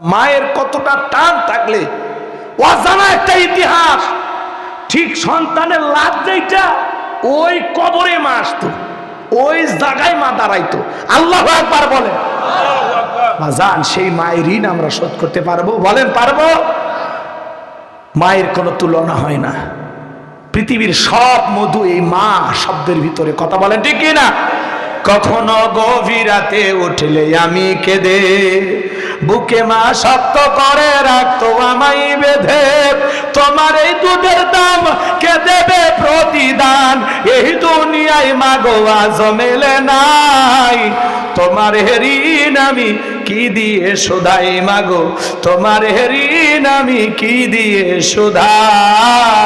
মায়ের কতটা টান থাকলে অজানা একটা ইতিহাস। ঠিক সন্তানের লাভ যেটা ওই কবরে মা আসতো ওই জায়গায় মা দাঁড়াইতো। আল্লাহ একবার বলে জান সেই মায়ের ঋণ আমরা শোধ করতে পারব? বলেন পারব? মায়ের কোনো তুলনা হয় না। পৃথিবীর সব মধু এই মা শব্দের ভিতরে। কথা বলেন ঠিক না কখনো গভীরাতে উঠলে আমি কেঁদে, বুকে মা শক্ত করে রাখতো আমাই বেঁধে। তোমার এই দুধের দাম কে দেবে প্রতিদান? এই দুনিয়ায় মাগো আজ মেলে নাই। তোমার হেরিন আমি কি দিয়ে শোধাই মাগো? তোমার হেরিন আমি কি দিয়ে শোধাই?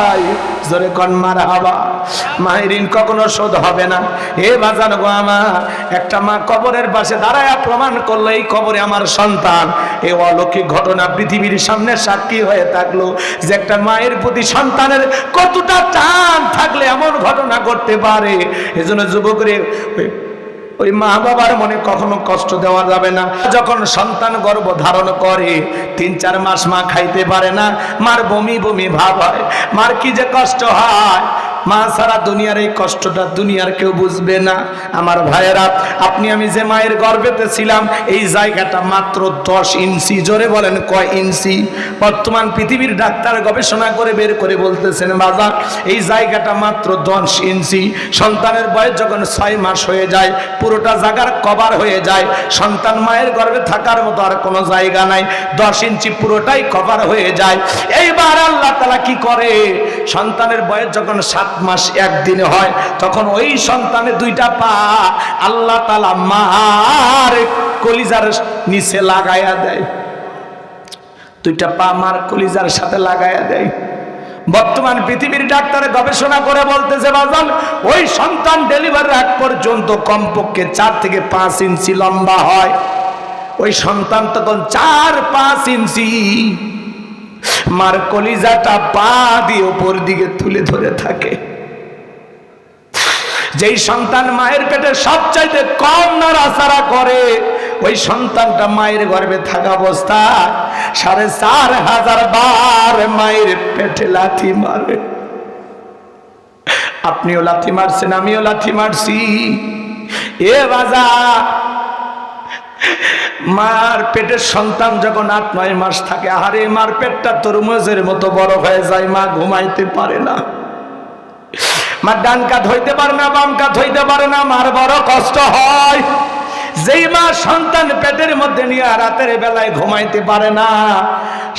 জোরে কন্মার হাবা। মায়ের ঋণ কখনো শোধ হবে না। এ বাজান গো আমার, একটা মা কবরের পাশে দাঁড়ায় প্রমাণ করল, এই কবরে আমার সন্তান। এ অলৌকিক ঘটনা পৃথিবীর সামনে সাক্ষী হয়ে থাকল যে একটা মায়ের প্রতি সন্তানের কতটা টান থাকলে এমন ঘটনা ঘটতে পারে। এজন্য যুবকরে ওই- ওই মা বাবার মনে কখনো কষ্ট দেওয়া যাবে না। যখন সন্তান গর্ভ ধারণ করে, তিন চার মাস মা খাইতে পারে না। মার বমি বমি ভাব হয়। মার কি যে কষ্ট হয়? মা সারা দুনিয়ার এই কষ্টটা দুনিয়ার কেউ বুঝবে না। আমার ভাইয়েরা, আপনি আমি যে মায়ের গর্ভেতে ছিলাম, এই জায়গাটা মাত্র দশ ইঞ্চি, জোরে বলেন কয় ইঞ্চি? বর্তমান পৃথিবীর ডাক্তার গবেষণা করে বের করে বলতেছেন বাজার এই জায়গাটা মাত্র দশ ইঞ্চি। সন্তানের বয়স যখন ছয় মাস হয়ে যায়, পুরোটা জায়গার কভার হয়ে যায়। সন্তান মায়ের গর্ভে থাকার মতো আর কোনো জায়গা নাই। দশ ইঞ্চি পুরোটাই কভার হয়ে যায়। এইবার আল্লাহ তালা কি করে? সন্তানের বয়স যখন সাত মাস একদিনে হয়, তখন ওই সন্তানের দুইটা পা আল্লাহ তালা মার কলিজার নিচে লাগাইয়া দেয়। দুইটা পা মার কলিজার সাথে লাগাইয়া দেয়। বর্তমান পৃথিবীর ডাক্তারে গবেষণা করে বলতেছে, বাজান, ওই সন্তান ডেলিভারির আগ পর্যন্ত কমপক্ষে চার থেকে পাঁচ ইঞ্চি লম্বা হয়। ওই সন্তান তখন চার পাঁচ ইঞ্চি মার কলিজাটা পা দিয়ে উপর দিকে তুলে ধরে থাকে। যেই সন্তান মায়ের পেটে সবচাইতে কম নাড়াচাড়া করে, ওই সন্তানটা মায়ের গর্ভে থাকা অবস্থা সাড়ে চার হাজার বার মায়ের পেটে লাথি মারে। আপনিও লাথি মারছেন, আমিও লাথি মারছি। এ বাজা মার পেটের সন্তান যখন আট, নয় মাস থাকে, আহারে মার পেটটা তরমুজের মতো বড় হয়ে যায়, মা ঘুমাইতে পারে না। মা ডান কাত হইতে পারে না, বাম কাত হইতে পারে না, মার বড় কষ্ট হয়। যেই মা সন্তান পেটের মধ্যে নিয়ে রাতের বেলায় ঘুমাইতে পারে না,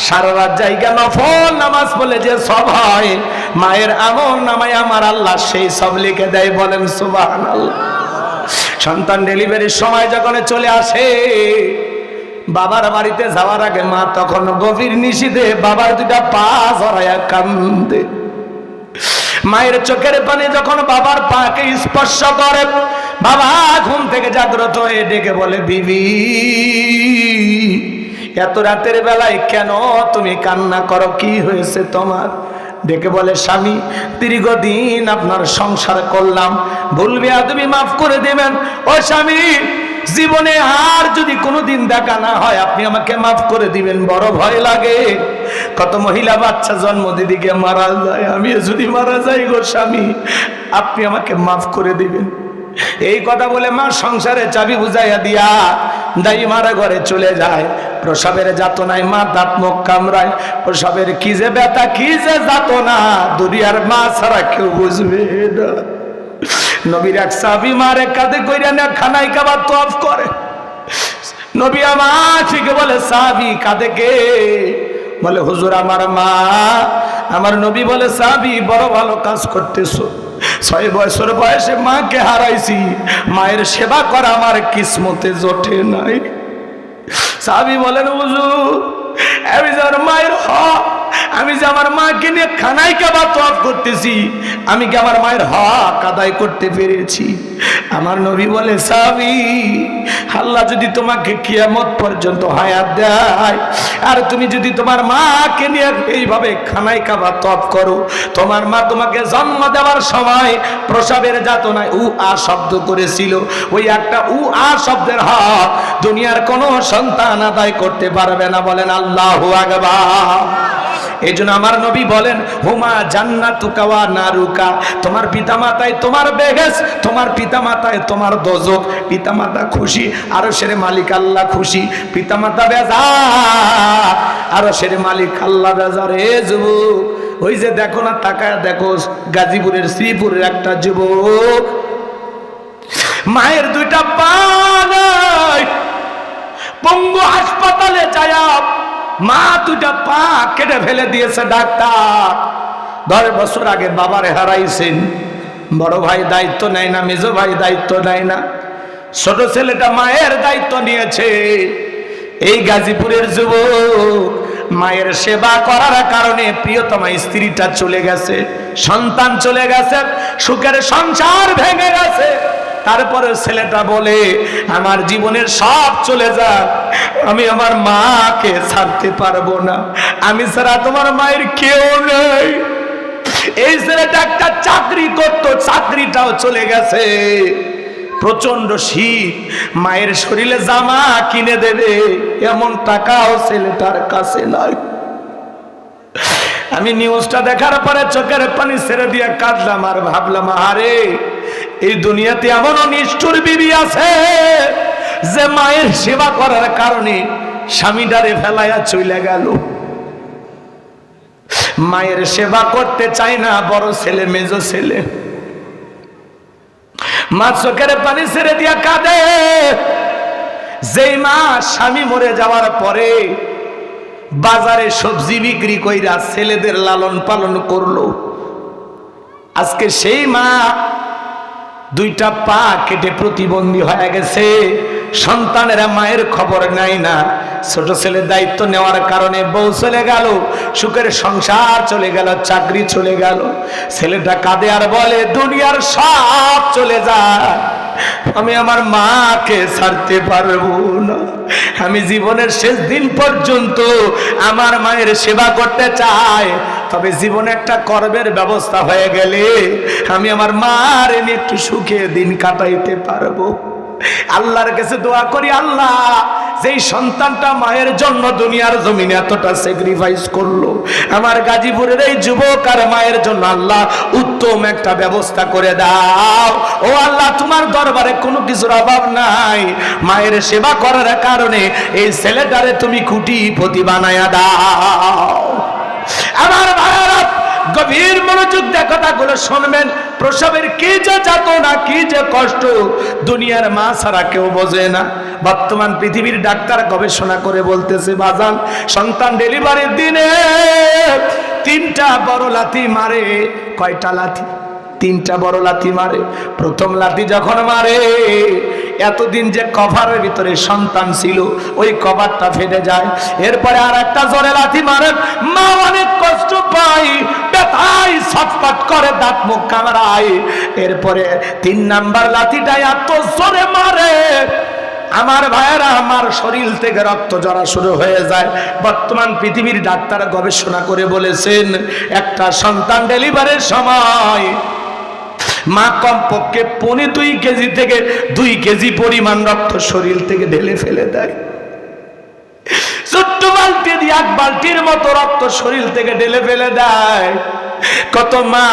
সারা রাত জায়গা নফল নামাজ বলে যে সব হয়, মায়ের আমল নামায় আমার আল্লাহ সেই সব লিখে দেয়, বলেন সুবাহ আল্লাহ সন্তান ডেলিভারির সময় যখন চলে আসে, বাবার বাড়িতে যাওয়ার আগে মা তখন গভীর নিশিদে বাবার দুটা পা জড়াইয়া কান্দে। মায়ের চোখের পানি যখন বাবার পাকে স্পর্শ করে, বাবা ঘুম থেকে জাগ্রত হয়ে ডেকে বলে, বিবি, এত রাতের বেলায় কেন তুমি কান্না করো? কি হয়েছে তোমার? ডেকে বলে, স্বামী, দীর্ঘদিন আপনার সংসার করলাম। ভুলবে তুমি মাফ করে দেবেন। ও স্বামী, জীবনে আর যদি কোনোদিন দেখা না হয়, আপনি আমাকে মাফ করে দিবেন। বড় ভয় লাগে। কত মহিলা বাচ্চা জন্ম দিদিকে মারা যায়। আমি যদি মারা যাই গো স্বামী, আপনি আমাকে মাফ করে দিবেন। এই কথা বলে মা সংসারে চাবি বুঝাইয়া দিয়া দাই মারা ঘরে চলে যায়। প্রসবের যাতনায় মা দাঁত মুখ কামড়ায়। প্রসবের কি যে ব্যথা, কি যে যাতনা, দুনিয়ার মা ছাড়া কেউ বুঝবে না। নবীর এক সাবি মারে কাঁধে কইরা না খানাই কাবার তফ করে। নবী আমার ঠিক বলে সাবি কাঁধে কে? বলে, হুজুর আমার মা। আমার নবী বলে সাবি বড় ভালো কাজ করতেছো। ছয় বছর বয়সে মাকে হারাইছি। মায়ের সেবা করা আমার কিসমতে জোটে নাই। সাবি বলেন বুঝু আমি যার মায়ের হক আমি যে আমার মাকে নিয়ে খানাই কাবা তফ করতেছি, আমি কি আমার মায়ের হক আদায় করতে পেরেছি? আমার নবী বলে, সাবি, আল্লাহ যদি তোমাকে কিয়ামত পর্যন্ত হায়াত দেয়, আর তুমি যদি তোমার মাকে নিয়ে এইভাবে খানাই কাবা তপ করো, তোমার মা তোমাকে জন্ম দেওয়ার সময় প্রসবের যাতনায় উ, আ শব্দ করেছিল। ওই একটা উ, আ শব্দের হক দুনিয়ার কোনো সন্তান আদায় করতে পারবে না বলেন আল্লাহ আকবার। এই জন্য আমার নবী বলেন, হুমা জান্নাতুকা ওয়া নারুকা। তোমার পিতামাতায় তোমার বেহেস তোমার পিতামাতায় তোমার দোজক। পিতামাতা খুশি আরও সেরে মালিক আল্লাহ খুশি। পিতামাতা বেজা আরও সেরে মালিক আল্লাহ বেজা রে যুবক। ওই যে দেখো না, তাকায় দেখো, গাজীপুরের শ্রীপুরের একটা যুবক। মায়ের দুইটা পা নাই। পঙ্গু হাসপাতালে যায় মা দুটা পা কেটে ফেলে দিয়েছে ডাক্তার। দশ বছর আগে বাবারে হারাইছেন। বড় ভাই দায়িত্ব নেয় না, মেজো ভাই দায়িত্ব নেয় না। ছোট ছেলেটা মায়ের দায়িত্ব নিয়েছে। এই গাজীপুরের যুবক মায়ের সেবা করার কারণে প্রিয়তমা স্ত্রীটা চলে গেছে, সন্তান চলে গেছে, সুখের সংসার ভেঙে গেছে। তারপরে ছেলেটা বলে, আমার জীবনের সব চলে যাক, আমি আমার মাকে ছাড়তে পারব না। আমি ছাড়া তোমার মায়ের কেউ নেই। এই ছেলেটা একটা চাকরি করতো, চাকরিটাও চলে গেছে। প্রচণ্ড শীত, মায়ের শরীরে জামা কিনে দেবে, এমন টাকাও ছেলেটার কাছে নয় আমি নিউজটা দেখার পরে চোখের পানি ছেড়ে দিয়ে কাঁদলাম আর ভাবলাম, আরে এই দুনিয়াতে এমনও নিষ্ঠুর বিবি আছে যে মায়ের সেবা করার কারণে স্বামীটারে ফেলাইয়া চলে গেল। মায়ের সেবা করতে চায় না, বড় ছেলে, মেজো ছেলে। মা চোখের পানি ছেড়ে দিয়া কাঁদে। যেই মা স্বামী মরে যাওয়ার পরে বাজারে সবজি বিক্রি কইরা ছেলেদের লালন পালন করল। আজকে সেই মা দুইটা পা কেটে প্রতিবন্ধী হয়ে গেছে। সন্তানেরা মায়ের খবর নাই না। ছোট ছেলে দায়িত্ব নেওয়ার কারণে বউ চলে গেল, সুখের সংসার চলে গেল, চাকরি চলে গেল। ছেলেটা কাঁদে আর বলে, দুনিয়ার সব চলে যায় আমি আমার মাকে ছাড়তে পারব না। আমি জীবনের শেষ দিন পর্যন্ত আমার মায়ের সেবা করতে চাই। তবে জীবনে একটা কর্মের ব্যবস্থা হয়ে গেলে আমি আমার মার এনে একটু সুখে দিন কাটাইতে পারব। আল্লাহর কাছে দোয়া করি, আল্লাহ, যেই সন্তানটা মায়ের জন্য দুনিয়ার জমিনে এতটা স্যাক্রিফাইস করল, আমার গাজীপুরের এই যুবক আর মায়ের জন্য আল্লাহ উত্তম একটা ব্যবস্থা করে দাও। ও আল্লাহ, তোমার দরবারে কোনো কিছুর অভাব নাই, মায়ের সেবা করার কারণে এই ছেলেটারে তুমি খুঁটিপতি বানায়া দাও। আমার ভাইয়ারা গভীর মনোযোগ দিয়ে কথাগুলো শুনবেন। প্রসবের কি যে যাতনা, কি যে কষ্ট, দুনিয়ার মা ছাড়া কেউ বোঝে না। বর্তমান পৃথিবীর ডাক্তার গবেষণা করে বলতেছে, বাজান, সন্তান ডেলিভারির দিনে তিনটা বড় লাথি মারে। কয়টা লাথি? তিনটা বড় লাথি মারে। প্রথম লাথি যখন মারে এতদিন যে কভারের ভিতরে সন্তান ছিল, ওই কভারটা ফেটে যায়। এরপরে আর একটা জোরে লাথি মারে মা অনেক কষ্ট পাই ব্যথায় ছটপট করে দাঁত মুখ কামড়ায়। এরপরে তিন নাম্বার লাথিটা এত জোরে মারে, আমার ভাইয়েরা, আমার শরীর থেকে রক্ত জড়া শুরু হয়ে যায়। বর্তমান পৃথিবীর ডাক্তার গবেষণা করে বলেছেন, একটা সন্তান ডেলিভারির সময় মা কমপক্ষে পনে দুই কেজি থেকে দুই কেজি পরিমাণ রক্ত শরীর থেকে ঢেলে ফেলে দেয়। ছোট্ট বালতি দিয়ে এক বালতির মতো রক্ত শরীর থেকে ঢেলে ফেলে দেয়। কত মা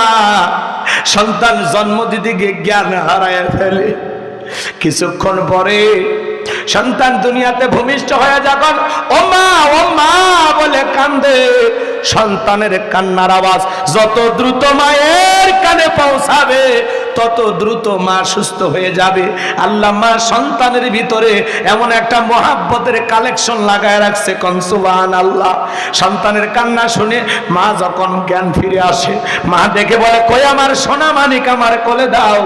সন্তান জন্ম জ্ঞান হারায় ফেলে। কিছুক্ষণ পরে সন্তান দুনিয়াতে ভূমিষ্ঠ হয়ে যখন ও মা ও মা বলে কান্দে। সন্তানের কান্নার আওয়াজ যত দ্রুত মায়ের কানে পৌঁছাবে তত দ্রুত মা সুস্থ হয়ে যাবে। আল্লাহ মা সন্তানের ভিতরে এমন একটা মহাব্বতের কালেকশন লাগায় রাখছে কনসুবান আল্লাহ সন্তানের কান্না শুনে মা যখন জ্ঞান ফিরে আসে মা দেখে বলে কই আমার সোনা মানিক আমার কোলে দাও।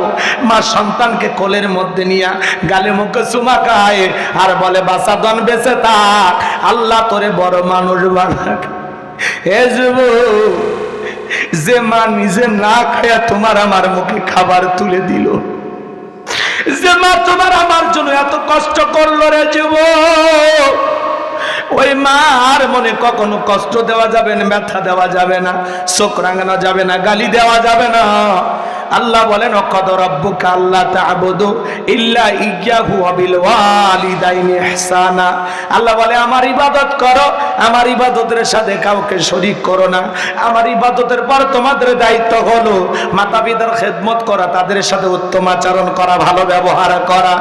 মা সন্তানকে কোলের মধ্যে নিয়া গালে মুখে চুমা খায় আর বলে বাসা দন বেঁচে থাক আল্লাহ তোরে বড় মানুষ বানাক। হে যুবক, যে মা নিজে না খায়া তোমার আমার মুখে খাবার তুলে দিল। যে মা তোমার আমার জন্য এত কষ্ট করল রে জীব ওই মা আর মনে কখনো কষ্ট দেওয়া যাবে না, ব্যথা দেওয়া যাবে না, চোখ রাঙানো যাবে না, গালি দেওয়া যাবে না। আল্লাহ বলেন আল্লাহ বলে, আমার ইবাদত করো, আমার ইবাদতের সাথে কাউকে শরীক করো না। আমার ইবাদতের পর তোমাদের দায়িত্ব হলো মাতা পিতার খেদমত করা, তাদের সাথে উত্তম আচরণ করা, ভালো ব্যবহার করা।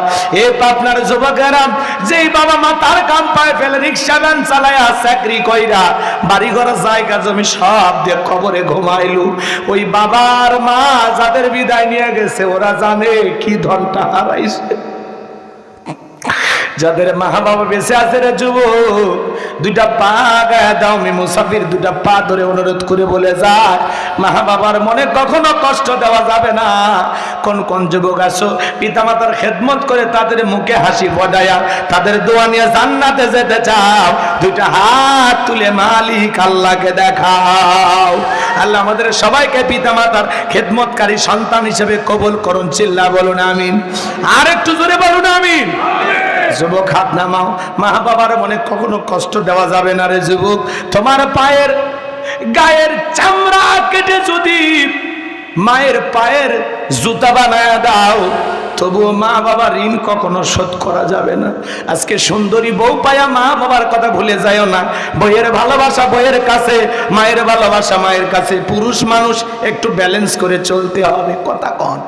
এ আপনার যুবকেরা যেই বাবা মা তার কাম পায় ফেলে রিক্সা ভ্যান চালায়া চাকরি কইরা বাড়ি ঘর জায়গা, জমি সব দিয়ে খবরে ঘুমাইলু। ওই বাবার মা যাদের বিদায় নিয়ে গেছে ওরা জানে কি ধনটা হারাইছে। যাদের মা বাবা বেঁচে আছে রে যুবক, দুইটা পা গায়ে দাও আমি মুসাফির, দুইটা পা ধরে অনুরোধ করে বলে যায় মা বাবার মনে কখনো কষ্ট দেওয়া যাবে না। কোন কোন যুবক আসো পিতামাতার খেদমত করে তাদের মুখে হাসি ফোটায়া, তাদের দোয়া নিয়ে জান্নাতে যেতে চাও, দুইটা হাত তুলে মালিক আল্লাহকে দেখাও। আল্লাহ আমাদের সবাইকে পিতামাতার খেদমতকারী সন্তান হিসেবে কবুল করুন, চিল্লা বলুন, আমিন। আর একটু জোরে বলুন, আমিন। যুবক হাত নামাও। মা বাবার মনে কখনো কষ্ট দেওয়া যাবে না রে যুবক। তোমার পায়ের গায়ের চামড়া কেটে যদি মায়ের পায়ের জুতা বানায় দাও, তবুও মা বাবার ঋণ কখনো শোধ করা যাবে না। আজকে সুন্দরী বউ পায়া মা বাবার কথা ভুলে যায়ও না। বইয়ের ভালোবাসা বইয়ের কাছে, মায়ের ভালোবাসা মায়ের কাছে। পুরুষ মানুষ একটু ব্যালেন্স করে চলতে হবে, কথা কন।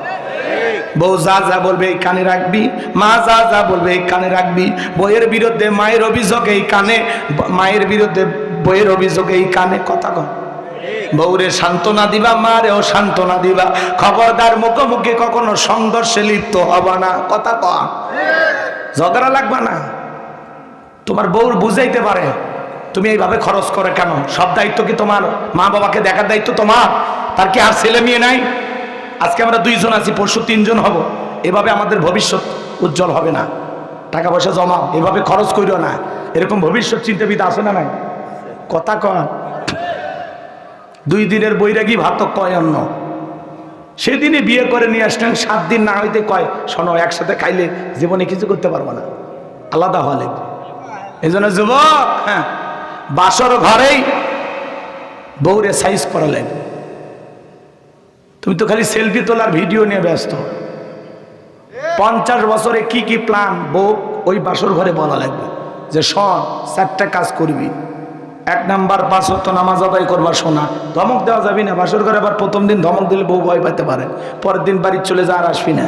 বউ যা যা বলবে এই কানে রাখবি, মা যা যা বলবে এই কানে রাখবি। বইয়ের বিরুদ্ধে মায়ের অভিযোগ এই কানে, মায়ের বিরুদ্ধে বইয়ের অভিযোগ এই কানে, কথা কন। বউরে সান্ত্বনা দিবা, মারেও সান্ত্বনা দিবা। খবরদার মুখোমুখি কখনো সংঘর্ষে লিপ্ত হবা না, কথা কন। ঝগড়া লাগবা না। তোমার বউর বুঝাইতে পারে, তুমি এইভাবে খরচ করে কেন? সব দায়িত্ব কি তোমার মা বাবাকে দেখার দায়িত্ব তোমার? তার কি আর ছেলে মেয়ে নাই? আজকে আমরা দুইজন আছি, পরশু তিনজন হব। এভাবে আমাদের ভবিষ্যৎ উজ্জ্বল হবে না। টাকা পয়সা জমা, এভাবে খরচ করিও না। এরকম ভবিষ্যৎ চিন্তাবিদ আছে না নাই? কথা কন। দুই দিনের বৈরাগী ভাত কয় অন্য সেদিনই বিয়ে করে নিয়ে আসলেন, সাত দিন না হইতে কয়, শোনো, একসাথে খাইলে জীবনে কিছু করতে পারব না। আলাদা লাগবে। এই জন্য যুবক হ্যাঁ বাসর ঘরেই বউরে সাইজ করা লাগবে। তুমি তো খালি সেলফি তোলার ভিডিও নিয়ে ব্যস্ত। পঞ্চাশ বছরে কি কি প্ল্যান বউ, ওই বাসর ঘরে বলা লাগবে যে, শোন, চারটা কাজ করবি। এক নাম্বার পাঁচ হতো নামাজ আদায় করবা, শোনা। ধমক দেওয়া যাবি না। বাসর ঘরে আবার প্রথম দিন ধমক দিলে বউ ভয় পাইতে পারে। পরের দিন বাড়ির চলে যা আর আসবি না।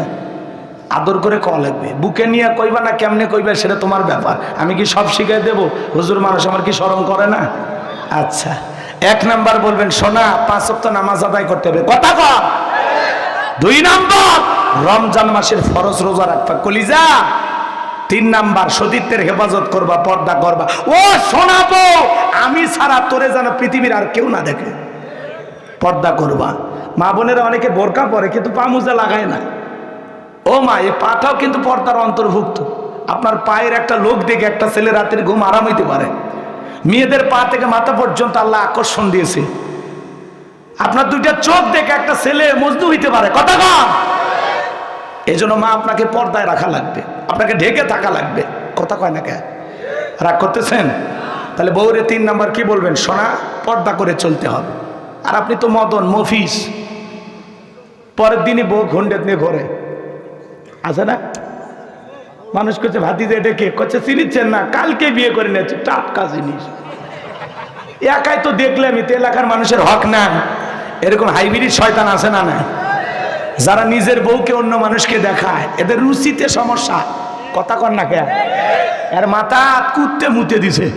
আদর করে কওয়া লাগবে। বুকে নিয়ে কইবা না কেমনে কইবা, সেটা তোমার ব্যাপার। আমি কি সব শিখাই দেবো? হুজুর মানুষ আমার কি স্মরণ করে না? আচ্ছা। এক নাম্বার বলবেন, সোনা, পাঁচ সপ্তাহ নামাজ আদায় করতে হবে। কথা কর দুই নাম্বার, রমজান মাসের ফরজ রোজা রাখবা, কলিজা। তিন নাম্বার, সতীত্বের হেফাজত করবা, পর্দা করবা। ও শোনাবো আমি ছাড়া তোরে যেন পৃথিবীর আর কেউ না দেখে। পর্দা করবা। মা বোনেরা অনেকে বোরকা পরে, কিন্তু পা মোজা লাগায় না। ও মা, এ পাটাও কিন্তু পর্দার অন্তর্ভুক্ত। আপনার পায়ের একটা লোক দেখে একটা ছেলে রাতের ঘুম আরাম হইতে পারে। মেয়েদের পা থেকে মাথা পর্যন্ত আল্লাহ আকর্ষণ দিয়েছে। আপনার দুইটা চোখ দেখে একটা ছেলে মজদু হইতে পারে। কথা কম এই জন্য মা আপনাকে পর্দায় রাখা লাগবে, আপনাকে ঢেকে থাকা লাগবে। কথা কয় না কে রাগ করতেছেন? তাহলে বউরে তিন নাম্বার কি বলবেন? সোনা, পর্দা করে চলতে হবে। আর আপনি তো মদন, মফিস। পরের দিনই বউ ঘন্ডে নিয়ে ঘরে। আছে না? মানুষ করছে ভাতি যে ডেকে করছে চিনিচ্ছেন না, কালকে বিয়ে করে নিয়েছে। টাটকা জিনিস। একাই তো দেখলে আমি তো এলাকার মানুষের হক না। এরকম হাইব্রিড শয়তান আছে না না যারা নিজের বউকে অন্য মানুষকে দেখায়, এদের রুচিতে সমস্যা। কথা কর না কে? এর মাথা কুত্তে মুতে দিছে।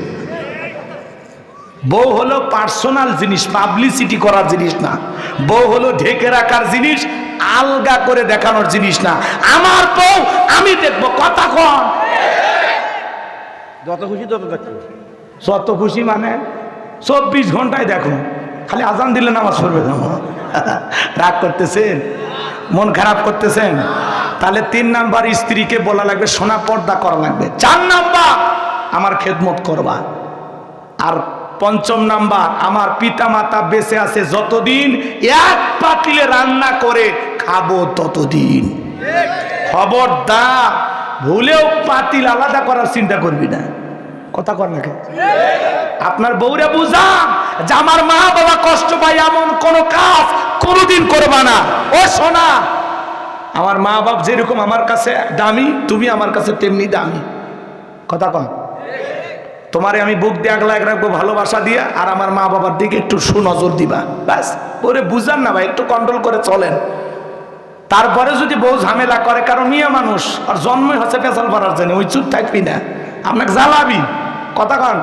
বউ হলো পার্সোনাল জিনিস, পাবলিসিটি করার জিনিস না। বউ হলো ঢেকে রাখার জিনিস আলগা করে দেখানোর জিনিস না। আমার বউ, আমি দেখব, কথা কন। যত খুশি তত দেখো। যত খুশি মানে চব্বিশ ঘন্টায় দেখো। খালি আজান দিলে নামাজ পড়বে না রাগ করতেছেন? মন খারাপ করতেছেন? তাহলে তিন নাম্বার স্ত্রীকে বলা লাগবে, সোনা পর্দা করা লাগবে। চার নাম্বার, আমার খেদমত করবা। আর পঞ্চম নাম্বার, আমার পিতা মাতা বেঁচে আছে যতদিন, এক পাতিলে রান্না করে খাব ততদিন। খবরদার, ভুলেও পাতিল আলাদা করার চিন্তা করবি না। কথা কর না? আপনার বউরে বুঝান যে আমার মা বাবা কষ্ট পায় এমন কোন কাজ কোনোদিন করবা না। ও সোনা, আমার মা বাপ যেরকম আমার কাছে দামি, তুমি আমার কাছে তেমনি দামি। কথা কন তোমারে আমি বুক দিয়ে আগলা এক রাখব ভালোবাসা দিয়ে, আর আমার মা বাবার দিকে একটু সুনজর দিবা। ব্যাস, ওরে বুঝান না ভাই, একটু কন্ট্রোল করে চলেন। তারপরে যদি বউ ঝামেলা করে কারণ মিয়া মানুষ, আর জন্মই হচ্ছে পেঁচাল পাড়ার জন্য, ওই চুপ থাকবি না। আপনাকে জ্বালাবি। কথা কন।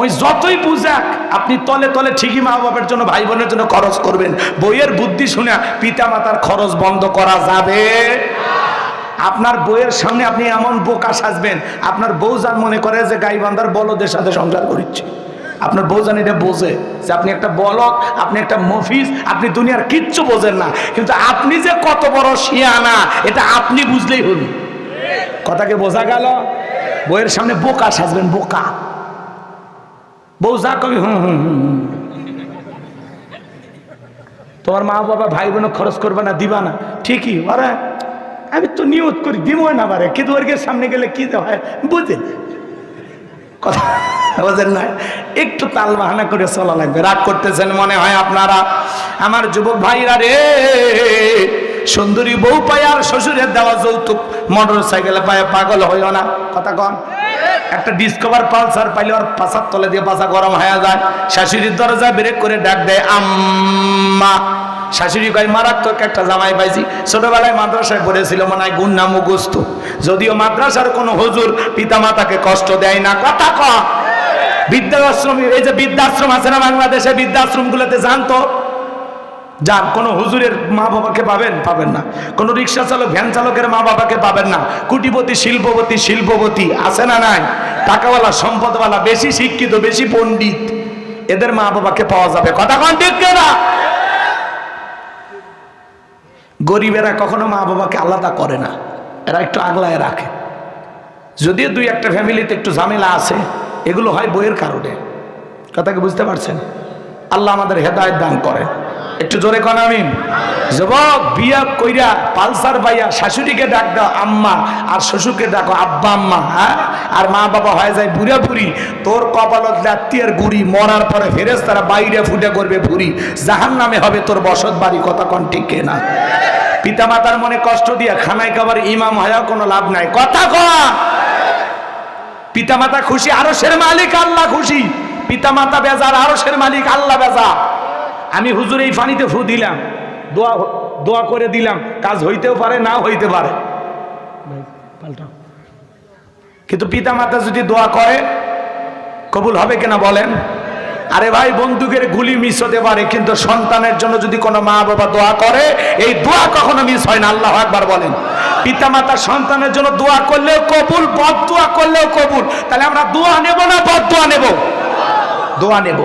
ওই যতই বুঝাক, আপনি তলে তলে ঠিকই মা বাবার জন্য, ভাই বোনের জন্য খরচ করবেন। বইয়ের বুদ্ধি শুনে পিতা মাতার খরচ বন্ধ করা যাবে। আপনার বইয়ের সামনে আপনি এমন বোকা সাজবেন, আপনার বউ যান মনে করে যে গাইবান্ধার বলদের সাথে সংসার করছে আপনার বউ জান এটা বোঝে যে আপনি একটা বলদ আপনি একটা মফিজ, আপনি দুনিয়ার কিচ্ছু বোঝেন না। কিন্তু আপনি যে কত বড় শিয়ানা, এটা আপনি বুঝলেই হল। কথাকে বোঝা গেল? বইয়ের সামনে বোকা সাজবেন, বোকা। বউ যা কবি, হুম হুম হুম। তোমার মা বাবা ভাই বোন খরচ করবে না, দিবা না। ঠিকই, আরে আমি তো নিয়ত করি, দিব না পারে কিন্তু ওর সামনে গেলে কি হয় বুঝেন কথা না একটু তাল বাহানা করে চলা লাগবে। রাগ করতেছেন মনে হয় আপনারা? আমার যুবক ভাইরা রে, সুন্দরী বউ পায় আর শ্বশুরের দেওয়া যৌতুক মোটর সাইকেলে পায়, পাগল হইও না। কথা কন। একটা ডিসকভার পালসার পাইলে ওর পাশার তলে দিয়ে পাশা গরম হয়ে যায়। শাশুড়ির দরজা ব্রেক করে ডাক দেয়, আম্মা। শাশুড়ি কয়, মারাত্মক একটা জামাই পাইছি। ছোটবেলায় মাদ্রাসায় পড়েছিল, মনে হয় গুন্না মুখস্থ। যদিও মাদ্রাসার কোনো হুজুর পিতা মাতাকে কষ্ট দেয় না, কথা ক বৃদ্ধাশ্রম, এই যে বৃদ্ধাশ্রম আছে না বাংলাদেশে বৃদ্ধাশ্রম গুলোতে জানতো? যান, কোন হুজুরের মা বাবাকে পাবেন? পাবেন না। কোন রিক্সা চালক, ভ্যান চালকের মা বাবাকে পাবেন না। কুটিপতি, শিল্পপতি শিল্পপতি আছে না নাই? টাকাওয়ালা, সম্পদওয়ালা, বেশি শিক্ষিত, বেশি পণ্ডিত। এদের মা বাবাকে পাওয়া যাবে। কথা কন ঠিক না গরিবেরা কখনো মা বাবাকে আলাদা করে না। এরা একটু আগলায় রাখে। যদিও দুই একটা ফ্যামিলিতে একটু ঝামেলা আছে, এগুলো হয় বইয়ের কারণে। কথা কি বুঝতে পারছেন? আল্লাহ আমাদের হেদায়ত দান করে একটু জোরে কন, আমিন। যুবক বিয়া কইরা পালসার বাইয়া শাশুড়িকে ডাক দাও, আম্মা, আর শ্বশুরকে ডাকো, আব্বা, আম্মা হ্যাঁ? আর মা বাবা হয়ে যায় বুড়া বুড়ি। তোর কপালত লাত্তিয়ার গুড়ি, মরার পরে ফেরেস তারা বাইরে ফুটে করবে ভুড়ি। জাহান নামে হবে তোর বসত বাড়ি, কথা কন ঠিক না পিতামাতার মনে কষ্ট দিয়ে খানায় খাবার ইমাম হওয়া কোনো লাভ নাই। কথা কন পিতামাতা খুশি আরও সের মালিক আল্লাহ খুশি। পিতামাতা বেজার আরও সের মালিক আল্লাহ বেজা আমি হুজুর এই পানিতে ফু দিলাম। দোয়া দোয়া করে দিলাম। কাজ হইতেও পারে না হইতে পারে। কিন্তু পিতামাতা যদি দোয়া করে কবুল হবে কিনা বলেন? আরে ভাই, বন্দুকের গুলি মিস হতে পারে, কিন্তু সন্তানের জন্য যদি কোনো মা বাবা দোয়া করে, এই দোয়া কখনো মিস হয় না, আল্লাহ একবার বলেন। পিতামাতা সন্তানের জন্য দোয়া করলেও কবুল, বদ দোয়া করলেও কবুল। তাহলে আমরা দোয়া নেব না বদ দোয়া নেব? দোয়া নেব।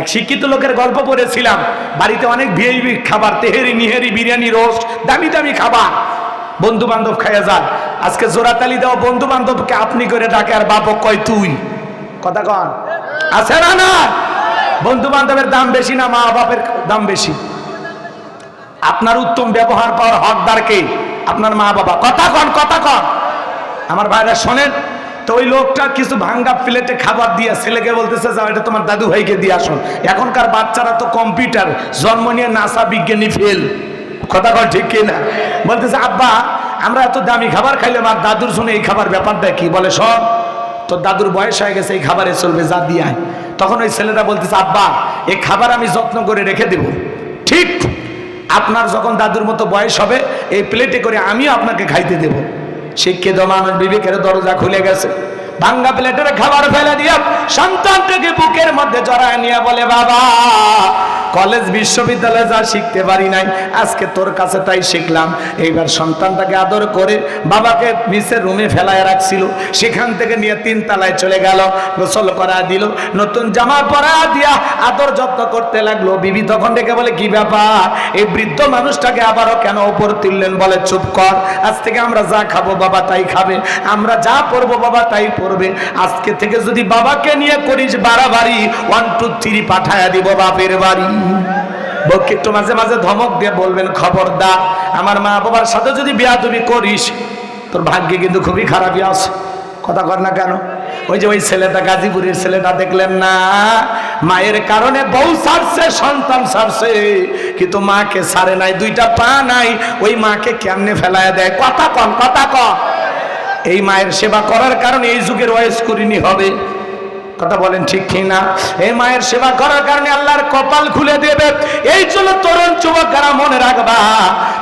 এক শিক্ষিত লোকের গল্প পড়েছিলাম, বাড়িতে অনেক ভিআইপি খাবার, তেহেরি, নিহেরি, বিরিয়ানি, রোস্ট, দামি দামি খাবার। বন্ধু বান্ধব খাইয়া যান। আজকে জোরাতালি দেওয়া বন্ধু বান্ধবকে আপনি করে ডাকে, আর বাপক কয়, তুই। কথা কন। আছে না না? বন্ধু বান্ধবের দাম বেশি না মা বাপের দাম বেশি। আপনার উত্তম ব্যবহার পাওয়ার হকদার কে? আপনার মা বাবা কথা কন কথা কন। আমার ভাইরা শোনেন, তো ওই লোকটা কিছু ভাঙ্গা প্লেটে খাবার দিয়ে ছেলেকে বলতেছে, যাও, এটা তোমার দাদু ভাইকে দিয়ে আসুন এখনকার বাচ্চারা তো কম্পিউটার, জন্ম নিয়ে নাসা বিজ্ঞানী ফেল। কথা কন ঠিক কি না বলতেছে, আব্বা, আমরা এত দামি খাবার খাইলাম, আর দাদুর শুনে এই খাবার ব্যাপারটা কি? বলে সব তোর দাদুর বয়স হয়ে গেছে, এই খাবারে চলবে, যা দিয়ে আয়। তখন ওই ছেলেটা বলতেছে, আব্বা, এই খাবার আমি যত্ন করে রেখে দেব। ঠিক আপনার যখন দাদুর মতো বয়স হবে, এই প্লেটে করে আমিও আপনাকে খাইতে দেব। শিক্ষিত মানুষ, বিবেকের দরজা খুলে গেছে। ভাঙ্গা প্লেটের খাবার ফেলে দিয়া সন্তানটাকে বুকের মধ্যে জড়ায় নিয়ে বলে, বাবা কলেজ বিশ্ববিদ্যালয়ে যা শিখতে পারি নাই, আজকে তোর কাছে তাই শিখলাম। এইবার সন্তানটাকে আদর করে বাবাকে মিসের রুমে ফেলায় রাখছিল। সেখান থেকে নিয়ে তিন তালায় চলে গেল, গোসল করা দিল, নতুন জামা পরা দিয়া আদর যত্ন করতে লাগল। বিবি তখন ডেকে বলে, কি ব্যাপার? এই বৃদ্ধ মানুষটাকে আবারও কেন ওপর তুললেন? বলে, চুপ কর, আজ থেকে আমরা যা খাব বাবা তাই খাবে, আমরা যা পড়ব বাবা তাই পড়বে আজকে থেকে যদি বাবাকে নিয়ে করিস বাড়াবাড়ি ওয়ান টু থ্রি পাঠায়া দিব বাপের বাড়ি। বউকে একটু মাঝে মাঝে ধমক দিয়ে বলবেন, খবরদার, আমার মা বাবার সাথে যদি বিয়া তুমি করিস, তোর ভাগ্যে কিন্তু খুবই খারাপই আছে। কথা কর না কেন? ওই যে ওই ছেলেটা, গাজীপুরের ছেলেটা দেখলেন না? মায়ের কারণে বউ সারছে, সন্তান সারছে, কিন্তু মাকে সারে নাই, দুইটা পা নাই। ওই মাকে কেমনে ফেলায় দেয়? কথা কন কথা কন। এই মায়ের সেবা করার কারণে এই যুগের ওয়েস করিনি হবে। কথা বলেন ঠিক কি না এই মায়ের সেবা করার কারণে আল্লাহর কপাল খুলে দেবে। এই জন্য তরুণ যুবকরা মনে রাখবা,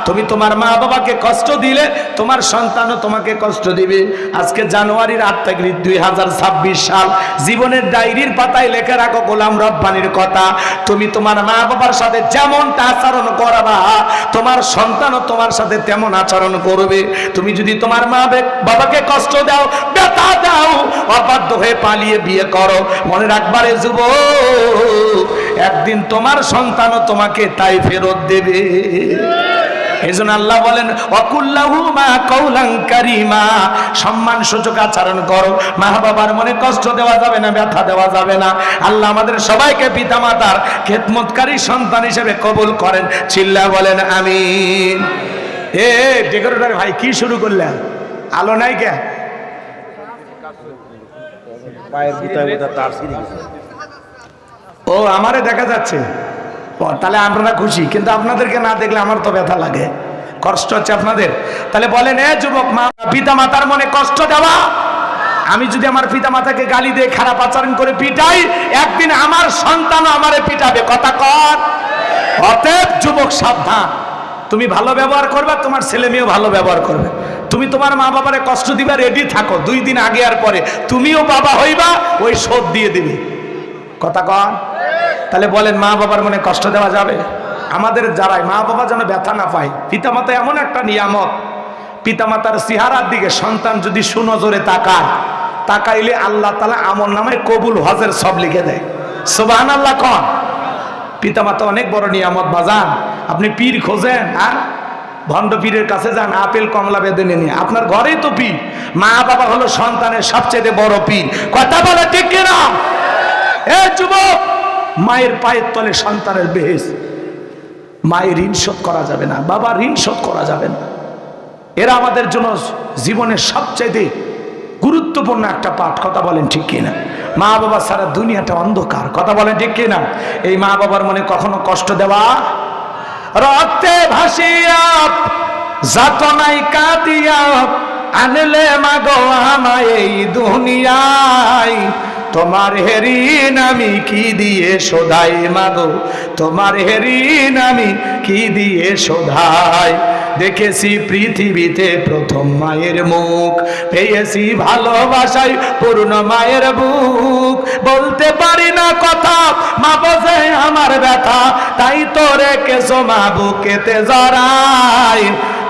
তুমি তোমার মা বাবাকে কষ্ট দিলে, তোমার সন্তানও তোমাকে কষ্ট দিবে। আজকে জানুয়ারির আট তারিখ দুই হাজার ছাব্বিশ সাল, জীবনের ডায়েরির পাতায় লেখে রাখো গোলাম রব্বানির কথা। তুমি তোমার মা বাবার সাথে যেমনটা আচরণ করবা, তোমার সন্তানও তোমার সাথে তেমন আচরণ করবে। তুমি যদি তোমার মা বাবাকে কষ্ট দাও ব্যথা দাও, অবাধ্য হয়ে পালিয়ে বিয়ে করো। মনে রাখবারে যুব একদিন তোমার সন্তানও তোমাকে তাই ফেরত দেবে। এই জন্য আল্লাহ বলেন, অকুল্লাহু মা কৌলাং কারিমা। সম্মান সূচক আচরণ করো। মা বাবার মনে কষ্ট দেওয়া যাবে না, ব্যথা দেওয়া যাবে না। আল্লাহ আমাদের সবাইকে পিতা মাতার খেদমতকারী সন্তান হিসেবে কবুল করেন। চিল্লা বলেন, আমিন। এ, ডেকোরেটর ভাই, কি শুরু করলেন? আলো নাই কে? ও, আমারে দেখা যাচ্ছে। তাহলে আপনারা খুশি, কিন্তু আপনাদেরকে না দেখলে আমার তো ব্যথা লাগে। কষ্ট হচ্ছে আপনাদের। তাহলে বলেন, এ যুবক মা পিতা মাতার মনে কষ্ট দেওয়া? আমি যদি আমার পিতা মাতাকে গালি দিয়ে খারাপ আচরণ করে পিটাই, একদিন আমার সন্তান আমারে পিটাবে। কথা কর অতএব যুবক, সাবধান। তুমি ভালো ব্যবহার করবে, তোমার ছেলে মেয়েও ভালো ব্যবহার করবে। তুমি তোমার মা বাবারে কষ্ট দিবা রেডি থাকো। দুই দিন আগে আর পরে। তুমিও বাবা হইবা, ওই শোধ দিয়ে দিবে। কথা কন? তাহলে বলেন, মা বাবার মনে কষ্ট দেওয়া যাবে? আমাদের যারাই, মা বাবা যেন ব্যথা না পায়। পিতামাতা এমন একটা নিয়ামত। পিতামাতার সিহারার দিকে সন্তান যদি সুনজরে তাকায়, তাকাইলে আল্লাহ তালা আমল নামায় কবুল হজের সব লিখে দেয়। সোবাহান আল্লাহ কন। পিতামাতা অনেক বড় নিয়ামত, বাজান। আপনি পীর খোঁজেন আর ভণ্ড পীরের কাছে যান, আপেল, কমলা বেঁধে নিয়ে আপনার ঘরেই তো পীর। মা বাবা হলো সন্তানের সবচেয়ে বড় পীর। কথা বলে ঠিক কিনা? এ যুবক, মায়ের পায়ের তলে সন্তানের বেহেস মায়ের ঋণ শোধ করা যাবে না বাবা ঋণ শোধ করা যাবে না। এরা আমাদের জন্য জীবনের সবচাইতে গুরুত্বপূর্ণ একটা পাঠ, কথা বলেন ঠিক কিনা? মা বাবা সারা দুনিয়াটা অন্ধকার, কথা বলেন ঠিক কিনা? এই মা বাবার মনে কখনো কষ্ট দেওয়া? রক্তে ভাসিয়া যাতনাই কাঁদিয়া, আনলে মাগো আমায় এই দুনিয়ায়। তোমার হেরিন আমি কি দিয়ে শোধাই মাগো? তোমার হেরিন আমি কি দিয়ে শোধাই? দেখেছি পৃথিবীতে প্রথম মায়ের মুখ। পেয়েছি ভালোবাসায় পূর্ণ মায়ের বুক। বলতে পারি না কথা, মা বোঝে আমার ব্যথা। তাই তো রেখেছো মা বুকেতে জড়াই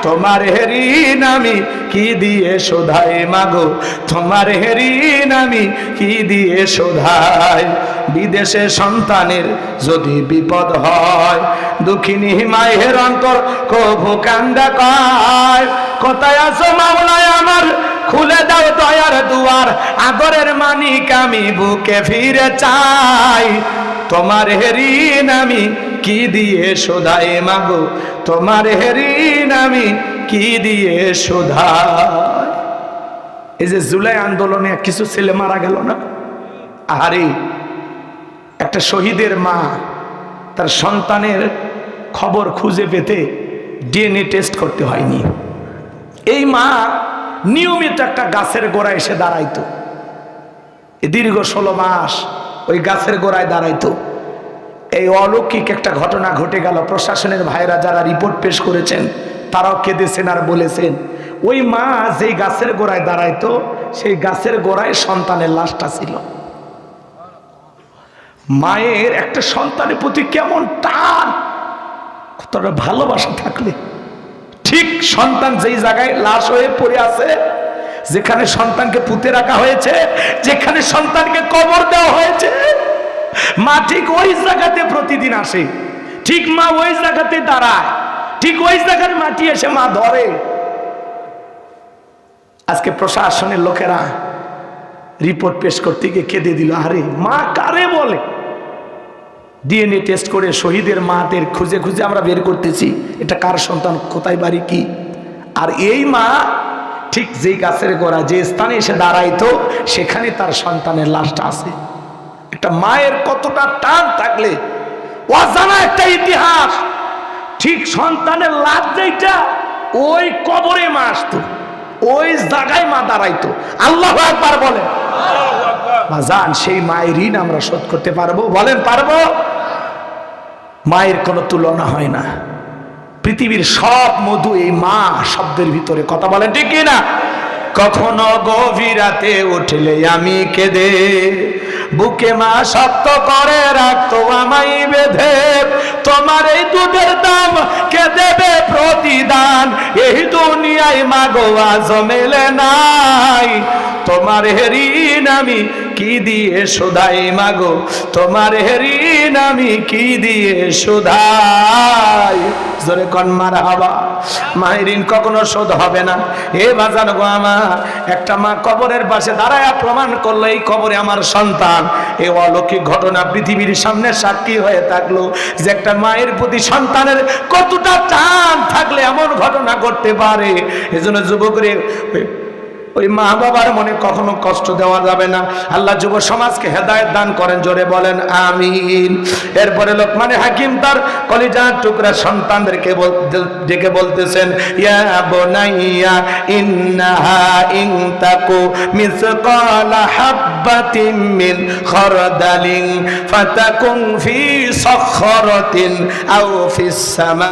তোমার হেরিন আমি কি দিয়ে শোধাই মাগো? তোমার হেরিন আমি কি দিয়ে শোধাই? বিদেশে সন্তানের যদি বিপদ হয়, দুঃখিনী মায়ের অন্তর কভু কান্দা কয় কোথায় আছো মামলায় আমার? খুলে দাও দয়ার দুয়ার। আদরের মানিক আমি বুকে ফিরে চাই। তোমার হেরিন আমি কি দিয়ে শোধাই মাগো? তোমার হেরিন আমি কি দিয়ে শোধাই? এই যে জুলাই আন্দোলনে কিছু ছেলে মারা গেল না? আহারে, একটা শহীদের মা তার সন্তানের খবর খুঁজে পেতে ডিএনএ টেস্ট করতে হয়নি। এই মা নিয়মিত একটা গাছের গোড়া এসে দাঁড়াইতো। দীর্ঘ ষোলো মাস ওই গাছের গোড়ায় দাঁড়াইতো। এই অলৌকিক একটা ঘটনা ঘটে গেল। প্রশাসনের ভাইরা যারা রিপোর্ট পেশ করেছেন, তারাও কেঁদেছেন আর বলেছেন, ওই মা যেই গাছের গোড়ায় দাঁড়াইতো, সেই গাছের গোড়ায় সন্তানের লাশটা ছিল। মায়ের একটা সন্তানের প্রতি কেমন টান, কতটা ভালোবাসা থাকলে। ঠিক সন্তান যেই জায়গায় লাশ হয়ে পড়ে আছে যেখানে সন্তানকে পুঁতে রাখা হয়েছে, যেখানে সন্তানকে কবর দেওয়া হয়েছে, মা ঠিক ওই জায়গাতে প্রতিদিন আসে। ঠিক মা ওই জায়গাতে দাঁড়ায়। ঠিক ওই জায়গার মাটি এসে মা ধরে। আজকে প্রশাসনের লোকেরা রিপোর্ট পেশ করতে গিয়ে কেঁদে দিল, আরে মা কারে বলে? ডিএনএ টেস্ট করে শহীদের মাদের খুঁজে খুঁজে আমরা বের করতেছি। এটা কার সন্তান? কোথায় বাড়ি কি? আর এই মা ঠিক যেই গাছের গোড়া যে স্থানে এসে দাঁড়াইতো, সেখানে তার সন্তানের লাশটা আছে। একটা মায়ের কতটা টান থাকলে, অজানা একটা ইতিহাস। ঠিক সন্তানের লাশ যেটা ওই কবরে মা আসতো, ওই জায়গায় মা দাঁড়াইতো। আল্লাহ একবার বলে জান, সেই মায়ের ঋণ আমরা শোধ করতে পারব? বলেন, পারব? মায়ের কোনো তুলনা হয় না। পৃথিবীর সব মধু এই মা শব্দের ভিতরে কথা বলেন ঠিক না কখনো গভীরাতে উঠলে আমি কেঁদে, বুকে মা শক্ত করে রাখতো আমাই বেঁধে। তোমার এই দুধের দাম কে দেবে প্রতিদান? এই দুনিয়ায় মাগো আজ মেলে নাই। তোমার হেরিন আমি কি দিয়ে শোধাই মাগো? তোমার হেরিন আমি কি দিয়ে শোধাই? জোরে কন মার হাবা। মায়ের ঋণ কখনো শোধ হবে না। এ বাজান গো আমার, একটা মা কবরের পাশে দাঁড়ায় প্রমাণ করল, এই কবরে আমার সন্তান। এ অলৌকিক ঘটনা পৃথিবীর সামনে সাক্ষী হয়ে থাকল যে একটা মায়ের প্রতি সন্তানের কতটা টান থাকলে এমন ঘটনা ঘটতে পারে। এজন্য যুবকরে ওই মা বাবার মনে কখনো কষ্ট দেওয়া যাবে না। আল্লাহ যুব সমাজকে হেদায়ত দান করেন, জোরে বলেন, আমিন। এরপরে লোকমানে হাকিম তার কলিজার টুকরা সন্তানদেরকে ডেকে বলতেছেন, ইয়া বনাইয়া, ইন্নাহা ইন তাকু মিসকালা হাব্বাতিন মিন খরদালিন ফাতাকুন ফি সখরাতিন আও ফিস সামা